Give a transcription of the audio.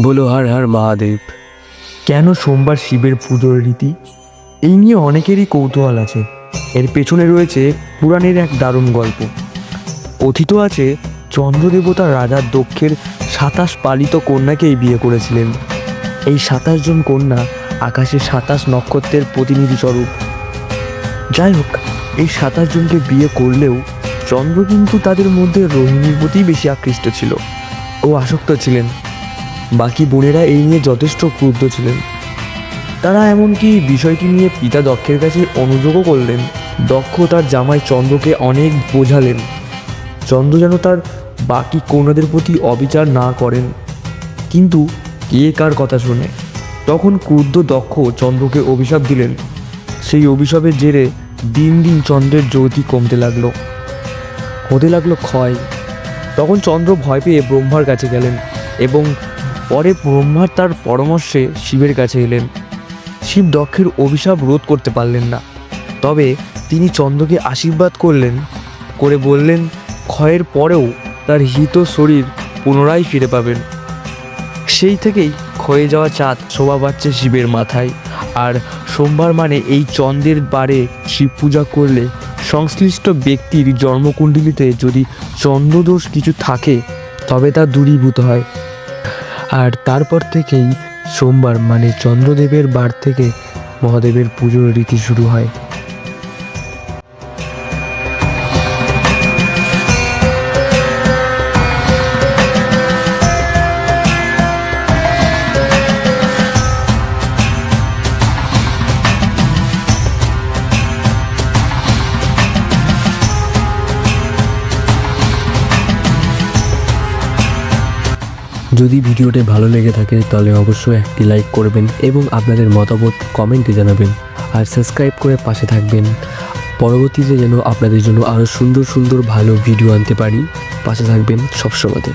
বলো, হর হর মহাদেব। কেন সোমবার শিবের পুজোর রীতি? এই নিয়ে অনেকেরই কৌতূহল আছে। এর পেছনে রয়েছে পুরাণের এক দারুণ গল্প। কথিত আছে, চন্দ্রদেবতা রাজা দক্ষের সাতাশ পালিত কন্যাকেই বিয়ে করেছিলেন। এই সাতাশ জন কন্যা আকাশে সাতাশ নক্ষত্রের প্রতিনিধি স্বরূপ যাই হোক, এই সাতাশ জনকে বিয়ে করলেও চন্দ্র কিন্তু তাদের মধ্যে রোহিণীর প্রতি বেশি আকৃষ্ট ছিল ও আসক্ত ছিলেন। বাকি বোনেরা এই নিয়ে যথেষ্ট ক্রুদ্ধ ছিলেন। তারা এমনকি বিষয়টি নিয়ে পিতা দক্ষের কাছে অনুযোগও করলেন। দক্ষ তার জামাই চন্দ্রকে অনেক বোঝালেন। চন্দ্র যেন তার বাকি কন্যাদের প্রতি অবিচার না করেন। কিন্তু কে কার কথা শুনে? তখন ক্রুদ্ধ দক্ষ চন্দ্রকে অভিশাপ দিলেন। সেই অভিশাপের জেরে দিন দিন চন্দ্রের জ্যোতি কমতে লাগল। হতে লাগল ক্ষয়। তখন চন্দ্র ভয় পেয়ে ব্রহ্মার কাছে গেলেন এবং পরে ব্রহ্মার তার পরামর্শে শিবের কাছে এলেন। শিব দক্ষের অভিশাপ রোধ করতে পারলেন না। তবে তিনি চন্দ্রকে আশীর্বাদ করলেন, করে বললেন, ক্ষয়ের পরেও তার হিত শরীর পুনরায় ফিরে পাবেন। সেই থেকেই ক্ষয়ে যাওয়া চাঁদ শোভা পাচ্ছে শিবের মাথায়। আর সোমবার মানে এই চন্দ্রের বারে শিব পূজা করলে সংশ্লিষ্ট ব্যক্তির জন্মকুণ্ডলিতে যদি চন্দ্রদোষ কিছু থাকে, তবে তা দূরীভূত হয়। আর তারপর থেকেই সোমবার মানে চন্দ্রদেবের বার থেকে মহাদেবের পুজোর রীতি শুরু হয়। যদি ভিডিওটি ভালো লেগে থাকে, তাহলে অবশ্যই একটি লাইক করবেন এবং আপনাদের মতামত কমেন্টে জানাবেন। আর সাবস্ক্রাইব করে পাশে থাকবেন। পরবর্তীতে যেন আপনাদের জন্য আরও সুন্দর সুন্দর ভালো ভিডিও আনতে পারি, পাশে থাকবেন সবসময়তে।